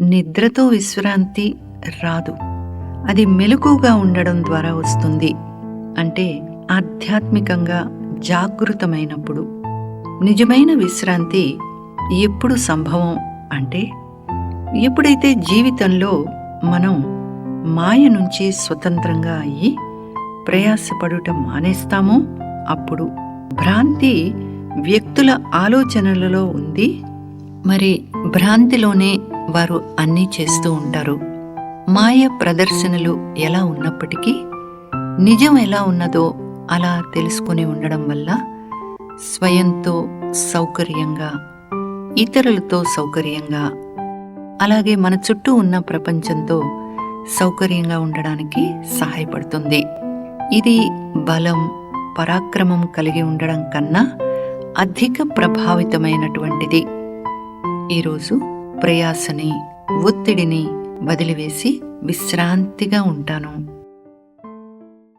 నిద్రతో విశ్రాంతి రాదు. అది మెలకుగా ఉండడం ద్వారా వస్తుంది. అంటే ఆధ్యాత్మికంగా జాగృతమైనప్పుడు. నిజమైన విశ్రాంతి ఎప్పుడు సంభవం అంటే ఎప్పుడైతే జీవితంలో మనం మాయ నుంచి స్వతంత్రంగా అయ్యి ప్రయాసపడుట మానేస్తామో అప్పుడు భ్రాంతి వ్యక్తుల ఆలోచనలలో ఉంది. మరి భ్రాంతిలోనే వారు అన్నీ చేస్తూ ఉంటారు. మాయ ప్రదర్శనలు ఎలా ఉన్నప్పటికీ నిజం ఎలా ఉన్నదో అలా తెలుసుకుని ఉండడం వల్ల స్వయంతో సౌకర్యంగా ఇతరులతో సౌకర్యంగా అలాగే మన చుట్టూ ఉన్న ప్రపంచంతో సౌకర్యంగా ఉండడానికి సహాయపడుతుంది. ఇది బలం పరాక్రమం కలిగి ఉండడం కన్నా అధిక ప్రభావితమైనటువంటిది. ఈరోజు ప్రయాసని ఒత్తిడిని వదిలివేసి విశ్రాంతిగా ఉంటాను.